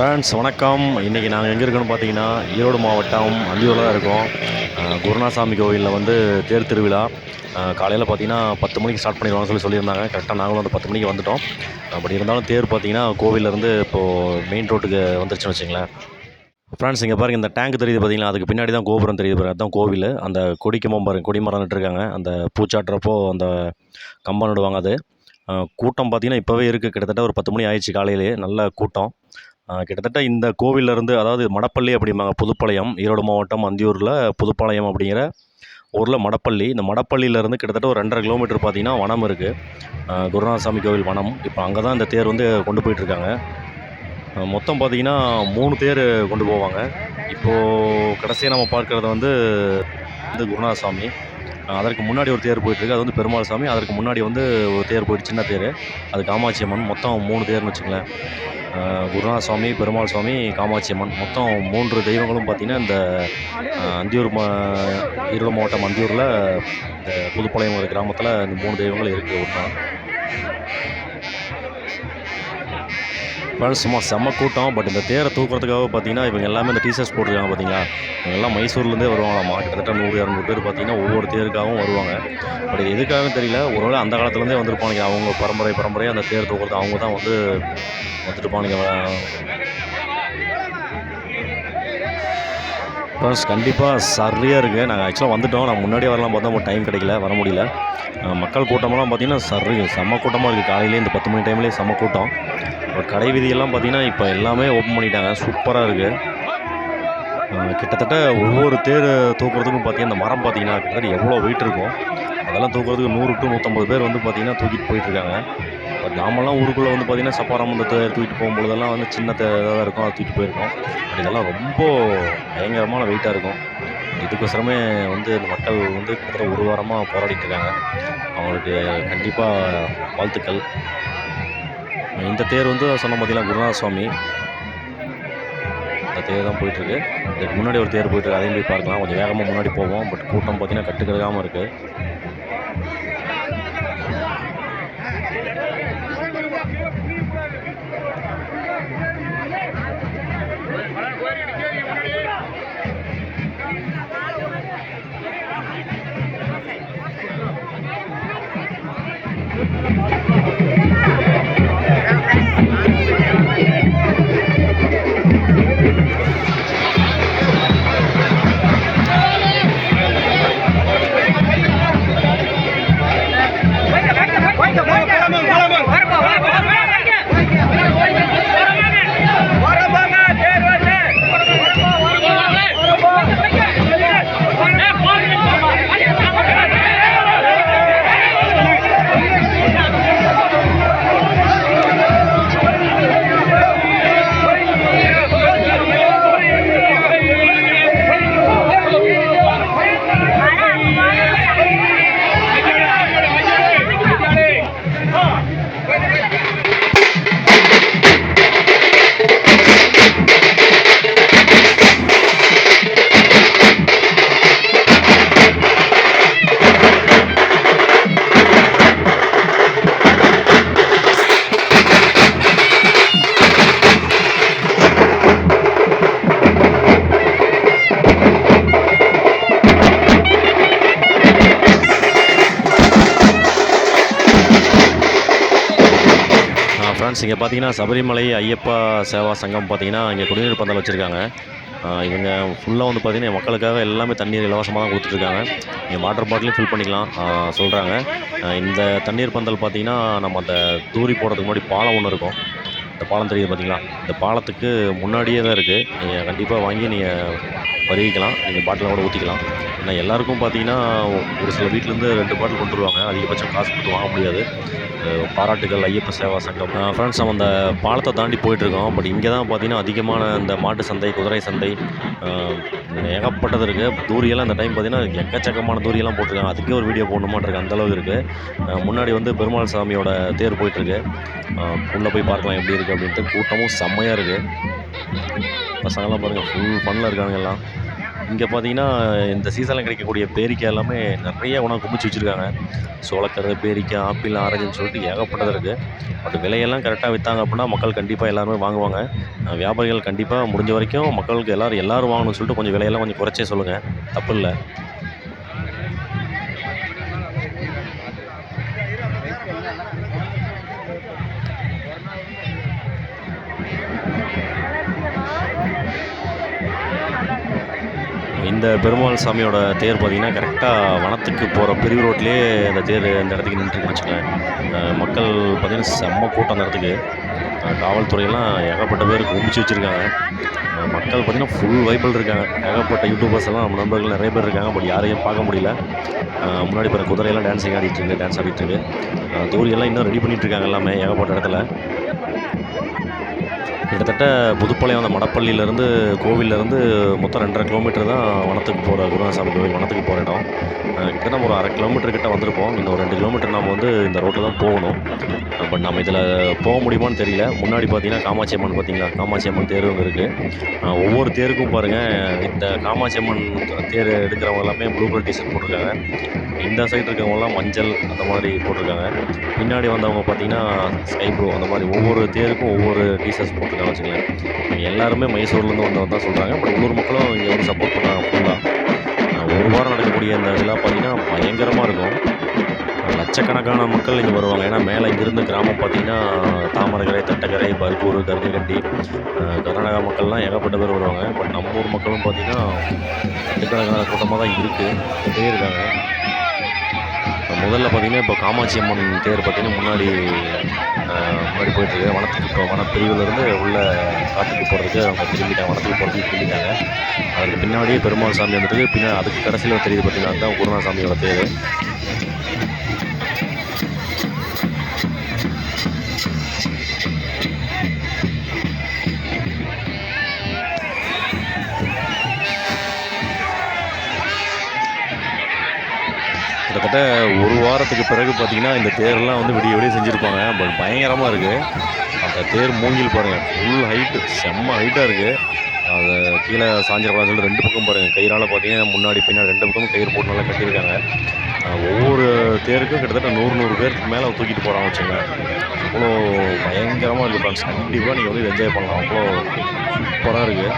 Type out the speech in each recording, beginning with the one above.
Friends வணக்கம். இன்றைக்கி நாங்கள் எங்கே இருக்கோம்னு பார்த்தீங்கன்னா ஈரோடு மாவட்டம் அந்தியூரில் தான் இருக்கோம். குருநாசாமி கோவிலில் வந்து தேர் திருவிழா. காலையில் பார்த்தீங்கன்னா பத்து மணிக்கு ஸ்டார்ட் பண்ணிடுவாங்கன்னு சொல்லி சொல்லியிருந்தாங்க. கரெக்டாக நாங்களும் வந்து பத்து மணிக்கு வந்துட்டோம். அப்படி இருந்தாலும் தேர் பார்த்தீங்கன்னா கோவிலேருந்து இப்போது மெயின் ரோட்டுக்கு வந்துருச்சுன்னு வச்சுங்களேன் ஃப்ரெண்ட்ஸ் இங்கே பாருங்கள் இந்த டேங்க் தெரியுது பார்த்தீங்களா அதுக்கு பின்னாடி தான் கோபுரம் தெரியுது பாருங்கள் அதுதான் கோவில். அந்த கொடிக்கம்பம் பாருங்க கொடி மரம் நட்டுருக்காங்க. அந்த பூச்சாட்டுறப்போ அந்த கம்பம் நடுவாங்க அது. கூட்டம் பார்த்திங்கன்னா இப்போவே இருக்குது கிட்டத்தட்ட ஒரு பத்து மணி ஆயிடுச்சு காலையிலேயே. நல்ல கூட்டம். கிட்டத்தட்ட இந்த கோவில்லேருந்து அதாவது மடப்பள்ளி அப்படிம்பாங்க புதுப்பாளையம் ஈரோடு மாவட்டம் அந்தியூரில் புதுப்பாளையம் அப்படிங்கிற ஊரில் மடப்பள்ளி. இந்த மடப்பள்ளியிலேருந்து கிட்டத்தட்ட ஒரு ரெண்டரை கிலோமீட்டர் பார்த்திங்கன்னா வனம் இருக்குது குருநாதசாமி கோவில் வனம். இப்போ அங்கே தான் இந்த தேர் வந்து கொண்டு போயிட்டுருக்காங்க. மொத்தம் பார்த்திங்கன்னா மூணு தேர் கொண்டு போவாங்க. இப்போது கடைசியாக நம்ம பார்க்குறது வந்து இந்த குருநாதசாமி. அதற்கு முன்னாடி ஒரு தேர் போயிட்டுருக்கு அது வந்து பெருமாள் சாமி அதற்கு முன்னாடி வந்து ஒரு தேர் போயிட்டு சின்ன தேர். அது காமாட்சி அம்மன். மொத்தம் மூணு தேர்னு வச்சுங்களேன் குருநாத சுவாமி பெருமாள் சுவாமி காமாட்சி அம்மன். மொத்தம் மூன்று தெய்வங்களும் பார்த்திங்கன்னா இந்த அந்தியூர் மா ஈரோடு மாவட்டம் அந்தியூரில் இந்த புதுப்பாளையம் ஒரு கிராமத்தில் இந்த மூணு தெய்வங்கள் இருக்குது ஒன்றா ஃப்ரெண்ட்ஸ் சும்மா செம்ம கூட்டம். பட் இந்த தேரை தூக்குறதுக்காக பார்த்தீங்கன்னா இவங்க எல்லாமே இந்த டீஷர்ட்ஸ் போட்டிருக்காங்க பார்த்தீங்களா? இவங்க எல்லாம் மைசூர்லேருந்தே வருவாங்களாம்? கிட்டத்தட்ட நூறு இரநூறு பேர் பார்த்தீங்கன்னா ஒவ்வொரு தேருக்காகவும் வருவாங்க. பட் இது எதுக்காகவும் தெரியல. ஒருவேளை அந்த காலத்துலேருந்தே வந்திருப்பானுங்க. அவங்க பரம்பரை பரம்பரையாக அந்த தேர் தூக்குறது அவங்க தான் வந்து வந்துட்டுப்பானுங்க ஃப்ரெண்ட்ஸ் கண்டிப்பாக சரியாக இருக்குது நாங்கள் ஆக்சுவலாக வந்துட்டோம். நான் முன்னாடியே வரலாம் பார்த்தா நம்ம டைம் கிடைக்கல. வர முடியல. மக்கள் கூட்டமெல்லாம் பார்த்தீங்கன்னா சரி செம்ம கூட்டமாக இருக்குது காலையிலே இந்த பத்து மணி டைம்லேயே செம்ம கூட்டம். ஒரு கடை விதியெல்லாம் பார்த்தீங்கன்னா இப்போ எல்லாமே ஓப்பன் பண்ணிட்டாங்க. சூப்பராக இருக்குது கிட்டத்தட்ட ஒவ்வொரு தேர் தூக்குறதுக்கும் பார்த்தீங்கன்னா இந்த மரம் பார்த்தீங்கன்னா கிட்டத்தட்ட எவ்வளோ வெயிட் இருக்கும். அதெல்லாம் தூக்குறதுக்கு நூறு டு நூற்றம்பது பேர் வந்து பார்த்தீங்கன்னா தூக்கிட்டு போயிட்டுருக்காங்க நாமெல்லாம் ஊருக்குள்ளே வந்து பார்த்தீங்கன்னா சப்பாரம் தேர் தூக்கிட்டு போகும்பொழுதெல்லாம் வந்து சின்ன இதாக தான் இருக்கும். அதை தூக்கிட்டு போயிருக்கோம். இதெல்லாம் ரொம்ப பயங்கரமான வெயிட்டாக இருக்கும். இதுக்கோசரமே வந்து இந்த மக்கள் வந்து கிட்டத்தட்ட ஒரு வாரமாக போராடிட்டு இருக்காங்க. அவங்களுக்கு கண்டிப்பாக வாழ்த்துக்கள். இந்த தேர் வந்து சொன்ன பார்த்தீங்கன்னா குருநாத சுவாமி இந்த தேர் தான் போயிட்டுருக்கு. இதுக்கு முன்னாடி ஒரு தேர் போயிட்டுருக்கு. அதையும் போய் பார்க்கலாம். கொஞ்சம் வேகமாக முன்னாடி போவோம். பட் கூட்டம் பார்த்தீங்கன்னா கட்டுக்கடகாமல் இருக்குது ¡Vamos! ஃப்ரெண்ட்ஸ் இங்கே பார்த்தீங்கன்னா சபரிமலை ஐயப்பா சேவா சங்கம் பார்த்தீங்கன்னா இங்கே குடிநீர் பந்தல் வச்சுருக்காங்க. இவங்க ஃபுல்லாக வந்து பார்த்தீங்கன்னா மக்களுக்காக எல்லாமே தண்ணீர் இலவசமாக தான் கொடுத்துட்ருக்காங்க. இங்கே வாட்டர் பாட்டிலையும் ஃபில் பண்ணிக்கலாம் சொல்கிறாங்க இந்த தண்ணீர் பந்தல் பார்த்தீங்கன்னா நம்ம அந்த தூரி போடுறதுக்கு முன்னாடி பாலம் ஒன்று இருக்கும். இந்த பாலம் தெரியுது பார்த்தீங்களா இந்த பாலத்துக்கு முன்னாடியே தான் இருக்குது நீங்கள் கண்டிப்பாக வாங்கி நீங்கள் பருகிக்கலாம். நீங்கள் பாட்டிலில் கூட ஊற்றிக்கலாம் ஏன்னா எல்லாருக்கும் பார்த்தீங்கன்னா ஒரு சில வீட்டிலேருந்து ரெண்டு பாட்டில் கொண்டு வருவாங்க. அதிகபட்சம் காசு கொடுத்து வாங்க முடியாது. பாராட்டுகள் ஐயப்ப சேவா சங்கம். ஃப்ரெண்ட்ஸ் நம்ம அந்த பாலத்தை தாண்டி போயிட்டுருக்கோம். பட் இங்கே தான் பார்த்தீங்கன்னா அதிகமான இந்த மாட்டு சந்தை குதிரை சந்தை ஏகப்பட்டது இருக்குது தூரியெல்லாம் இந்த டைம் பார்த்தீங்கன்னா எக்கச்சக்கமான தூரியெல்லாம் போட்டிருக்காங்க. அதுக்கே ஒரு வீடியோ போடணுமாட்டிருக்கு அந்தளவுக்கு இருக்குது முன்னாடி வந்து பெருமாள் சாமியோட தேர் போயிட்டுருக்கு. உள்ளே போய் பார்க்கலாம் எப்படி இருக்குது அப்படின்ட்டு. கூட்டமும் செம்மையாக இருக்குது பசங்கள்லாம் பாருங்கள் ஃபுல் ஃபன்னில் இருக்காங்க எல்லாம். இங்கே பார்த்தீங்கன்னா இந்த சீசனில் கிடைக்கக்கூடிய பேரிக்காய் எல்லாமே நிறைய உணவு குமிச்சு வச்சுருக்காங்க. சோளக்கரு பேரிக்காய் ஆப்பிள் ஆரஞ்சுன்னு சொல்லிட்டு ஏகப்பட்டது இருக்குது பட் விலையெல்லாம் கரெக்டாக விற்றாங்க அப்படின்னா மக்கள் கண்டிப்பாக எல்லாருமே வாங்குவாங்க. வியாபாரிகள் கண்டிப்பாக முடிஞ்ச வரைக்கும் மக்களுக்கு எல்லோரும் எல்லோரும் வாங்கணும்னு சொல்லிட்டு கொஞ்சம் விலையெல்லாம் கொஞ்சம் குறைச்சே சொல்லுங்கள் தப்பு இல்லை. இந்த பெருமாள் சாமியோட தேர் பார்த்தீங்கன்னா கரெக்டாக வனத்துக்கு போகிற பெரிய ரோட்லேயே இந்த தேர் இந்த இடத்துக்கு நின்றுருக்குன்னு வச்சுக்கோங்களேன். மக்கள் பார்த்தீங்கன்னா செம்ம கூட்டம் அந்த இடத்துக்கு. காவல்துறையெல்லாம் ஏகப்பட்ட பேர் கும்பிச்சு வச்சுருக்காங்க. மக்கள் பார்த்தீங்கன்னா ஃபுல் வைப்பில் இருக்காங்க. ஏகப்பட்ட யூடியூபர்ஸ் எல்லாம் நம்ம நண்பர்கள் நிறைய பேர் இருக்காங்க பட் யாரையும் பார்க்க முடியல. முன்னாடி பிற குதிரையெல்லாம் டான்ஸிங் ஆடிட்டு இருக்கு டான்ஸ் ஆடிட்டு இருக்கு. தூரியெல்லாம் இன்னும் ரெடி பண்ணிகிட்டு இருக்காங்க எல்லாமே ஏகப்பட்ட இடத்துல. கிட்டத்தட்ட புதுப்பாளையம் அந்த மடப்பள்ளியிலேருந்து கோவிலேருந்து மொத்தம் ரெண்டரை கிலோமீட்டர் தான் வனத்துக்கு போகிற குருநாசாமி கோவில் வனத்துக்கு போகிற இடம். அஹ் கிட்டத்தட்ட நம்ம ஒரு அரை கிலோமீட்டர் கிட்ட வந்திருப்போம். இன்னும் ஒரு ரெண்டு கிலோமீட்டர் நம்ம வந்து இந்த ரோட்டில் தான் போகணும். பட் நம்ம இதில் போக முடியுமான்னு தெரியல. முன்னாடி பார்த்தீங்கன்னா காமாட்சி அம்மன் பார்த்தீங்களா? காமாட்சி அம்மன் தேர் அங்கே இருக்குது ஒவ்வொரு தேருக்கும் பாருங்கள் இந்த காமாட்சி அம்மன் தேர் எடுக்கிறவங்க எல்லாமே ப்ளூ கலர் டிஷர்ட் போட்டிருக்காங்க. இந்த சைடு இருக்கவங்கலாம் மஞ்சள் அந்த மாதிரி போட்டிருக்காங்க. பின்னாடி வந்தவங்க பார்த்தீங்கன்னா ஸ்கை ப்ளூ அந்த மாதிரி ஒவ்வொரு தேருக்கும் ஒவ்வொரு டீஷர்ட்ஸ் போட்டிருக்காங்க வச்சுக்கலாம் எல்லாருமே மைசூர்லேருந்து வந்தவங்க தான் சொல்கிறாங்க பட் உள்ளூர் மக்களும் இங்கே வந்து சப்போர்ட் பண்ணுறாங்க ஃபுல்லாக ஒரு வாரம் நடக்கக்கூடிய இந்த விழா பார்த்தீங்கன்னா பயங்கரமாக இருக்கும். லட்சக்கணக்கான மக்கள் இங்கே வருவாங்க. ஏன்னா மேலே இங்கிருந்து கிராமம் பார்த்திங்கன்னா தாமரகரை தட்டக்கரை பர்கூர் கருங்கண்டி கர்நாடகா மக்கள்லாம் ஏகப்பட்ட பேர் வருவாங்க. பட் நம்ம ஊர் மக்களும் பார்த்தீங்கன்னா லட்சக்கணக்கான கூட்டமாக தான் இருக்குது இருக்காங்க. முதல்ல பார்த்தீங்கன்னா இப்போ காமாட்சி அம்மன் தேர் பார்த்தீங்கன்னா முன்னாடி முன்னாடி போயிட்டுருக்கு வனத்துக்கு இப்போ வனப்பிரிவுலேருந்து உள்ள காட்டுக்கு போகிறதுக்கு அவங்க திரும்பிட்டாங்க. வனத்துக்கு போகிறதுக்கு திரும்பிட்டாங்க. அதுக்கு பின்னாடியே பெருமாள் சாமி வந்துட்டு பின்னாடி அதுக்கு கடைசியில் தெரியுது பார்த்தீங்கன்னா அதுதான் குருநாசாமியோட தேர். கிட்டத்தட்ட ஒரு வாரத்துக்கு பிறகு பார்த்தீங்கன்னா இந்த தேர்லாம் வந்து விடிய விடிய செஞ்சுருப்பாங்க. பட் பயங்கரமாக இருக்குது அந்த தேர் மூங்கில் பாருங்கள் ஃபுல் ஹைட்டு செம்ம ஹைட்டாக இருக்குது அதை கீழே சாஞ்சிடக்கூடாதுன்னு சொல்லி ரெண்டு பக்கம் பாருங்கள் கயிறால் பார்த்தீங்கன்னா முன்னாடி பின்னாடி ரெண்டு பக்கமும் கயிறு போட்டு நல்லா கட்டியிருக்காங்க. ஒவ்வொரு தேருக்கும் கிட்டத்தட்ட நூறு நூறு பேருக்கு மேலே தூக்கிட்டு போகிறாங்க வச்சுங்க அவ்வளோ பயங்கரமாக இருக்குது ஃப்ரெண்ட்ஸ் கண்டிப்பாக நீங்கள் வந்து என்ஜாய் பண்ணலாம். அவ்வளோ சூப்பராக இருக்குது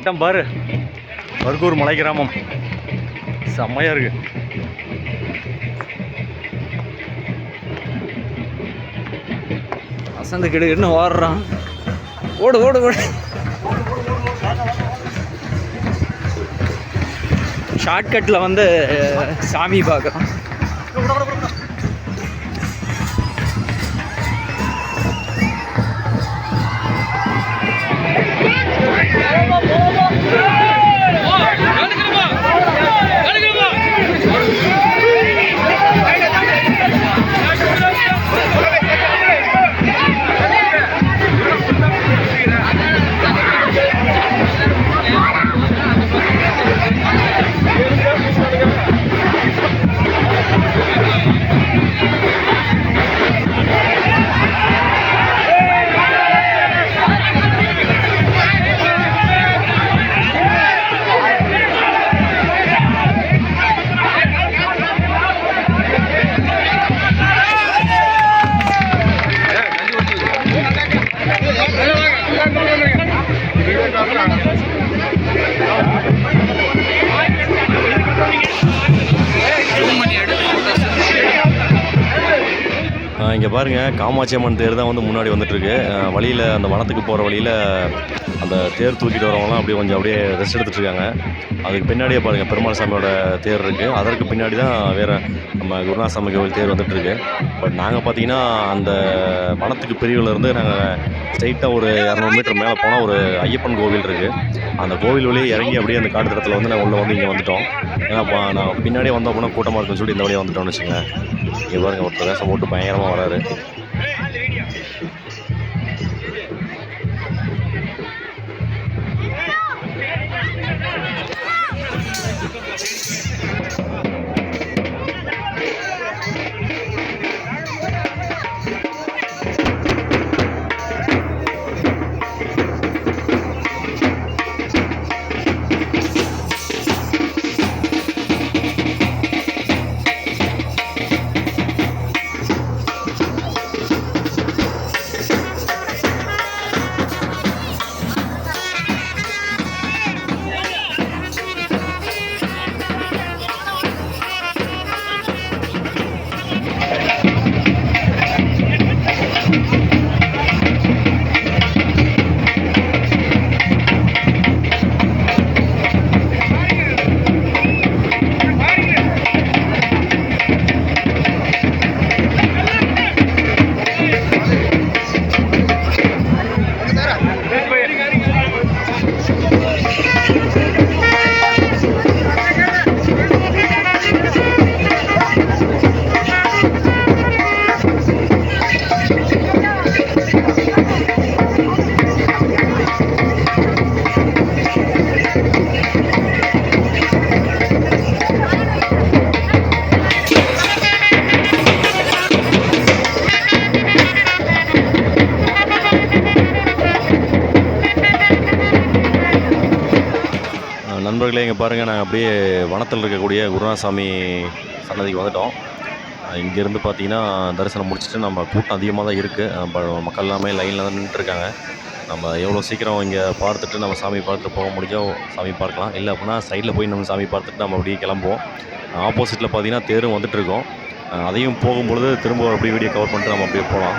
இடம் பாரு. பர்கூர் மலை கிராமம். செம்மையாக இருக்கு. வசந்த கிடு இன்னும் ஓடுறான். ஓடு ஓடு ஓடு. ஷார்ட்கட்டில் வந்து சாமி பார்க்குறான். பாருங்கள் காமாட்சி அம்மன் தேர் தான் வந்து முன்னாடி வந்துட்டுருக்கு வழியில் அந்த வனத்துக்கு போகிற வழியில் அந்த தேர் தூக்கிட்டு வரவங்களாம் அப்படியே கொஞ்சம் அப்படியே ரெஸ்ட் எடுத்துகிட்டு இருக்காங்க. அதுக்கு பின்னாடியே பாருங்கள் பெருமாள் சாமியோட தேர் இருக்குது அதற்கு பின்னாடி தான் வேறு நம்ம குருநாசாமி கோவில் தேர் வந்துட்டுருக்கு பட் நாங்கள் பார்த்தீங்கன்னா அந்த வனத்துக்கு பிரிவிலேருந்து நாங்கள் ஸ்ட்ரைட்டாக ஒரு இரநூறு மீட்டர் மேலே போனால் ஒரு ஐயப்பன் கோவில் இருக்குது அந்த கோவில் வழியே இறங்கி அப்படியே அந்த காட்டு தடத்தில் வந்து நாங்கள் உள்ளே வந்து இங்கே வந்துட்டோம். ஏன்னா நான் பின்னாடியே வந்தோம் அப்படின்னா கூட்டமாக இருக்குன்னு சொல்லி இந்த வழியாக வந்துட்டோம்னு வச்சுக்கோங்க. இங்கே பாருங்கள் ஒருத்தர் வேஷம் போட்டு பயங்கரமாக வராரு. நண்பர்களே இங்கே பாருங்கள் நாங்கள் அப்படியே வனத்தில் இருக்கக்கூடிய குருநாசாமி சன்னதிக்கு வந்துட்டோம். இங்கேருந்து பார்த்தீங்கன்னா தரிசனம் முடிச்சுட்டு நம்ம கூட்டம் அதிகமாக தான் இருக்குது மக்கள் எல்லாமே லைனில் தான் நின்றுட்டுருக்காங்க நம்ம எவ்வளோ சீக்கிரம் இங்கே பார்த்துட்டு நம்ம சாமி பார்த்துட்டு போக முடிஞ்சோ சாமி பார்க்கலாம். இல்லை அப்படின்னா சைடில் போய் நம்ம சாமி பார்த்துட்டு நம்ம அப்படியே கிளம்புவோம். ஆப்போசிட்டில் பார்த்தீங்கன்னா தேரும் வந்துட்டுருக்கோம் அதையும் போகும்பொழுது திரும்ப அப்படியே வீடியோ கவர் பண்ணிட்டு நம்ம அப்படியே போகலாம்.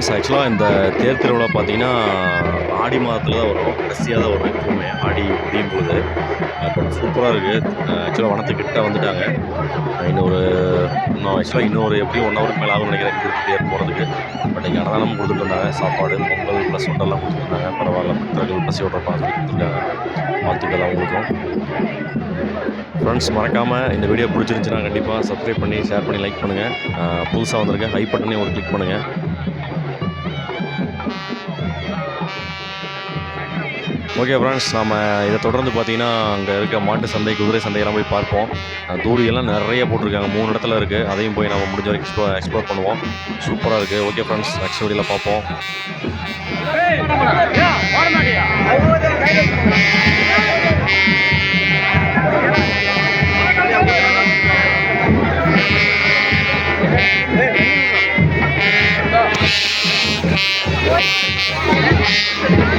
டான்ஸ் ஆக்சுவலாக இந்த தேர் திருவிழா பார்த்தீங்கன்னா ஆடி மாதத்தில் தான் வரும். கடைசியாக தான் வரும் எப்பவுமே. ஆடி முடியும் பொழுது பட் சூப்பராக இருக்குது ஆக்சுவலாக வனத்துக்கிட்ட வந்துட்டாங்க. இன்னொரு இன்னும் ஆக்சுவலாக இன்னொரு எப்படியும் ஒன் ஹவருக்கு மேலே ஆகும்னு நினைக்கிறேன். தேர் போகிறதுக்கு பட் இங்கே அன்னதானம் கொடுத்துட்டு இருந்தாங்க சாப்பாடு பொங்கல் ப்ளஸ் சுண்டெல்லாம் கொடுத்துருந்தாங்க பரவாயில்ல. பக்தர்கள் பசியோட பார்த்து கொடுத்துருக்காங்க. வாழ்த்துக்கள் அவங்களுக்கும் ஃப்ரெண்ட்ஸ் மறக்காமல் இந்த வீடியோ பிடிச்சிருந்துச்சுன்னா கண்டிப்பாக சப்ஸ்கிரைப் பண்ணி ஷேர் பண்ணி லைக் பண்ணுங்கள் புதுசாக வந்திருக்கேன் ஹை பட்டனே ஒரு கிளிக் பண்ணுங்கள் ஓகே ஃப்ரெண்ட்ஸ் நம்ம இதை தொடர்ந்து பார்த்தீங்கன்னா அங்கே இருக்க மாட்டு சந்தை குதிரை சந்தையெல்லாம் போய் பார்ப்போம். தூரியெல்லாம் நிறைய போட்டிருக்காங்க. மூணு இடத்துல இருக்குது அதையும் போய் நம்ம முடிஞ்ச வரைக்கும் எக்ஸ்ப்ளோர் எக்ஸ்ப்ளோர் பண்ணுவோம். சூப்பராக இருக்குது ஓகே ஃப்ரெண்ட்ஸ் நெக்ஸ்ட் வீடியோவில் பார்ப்போம். Thank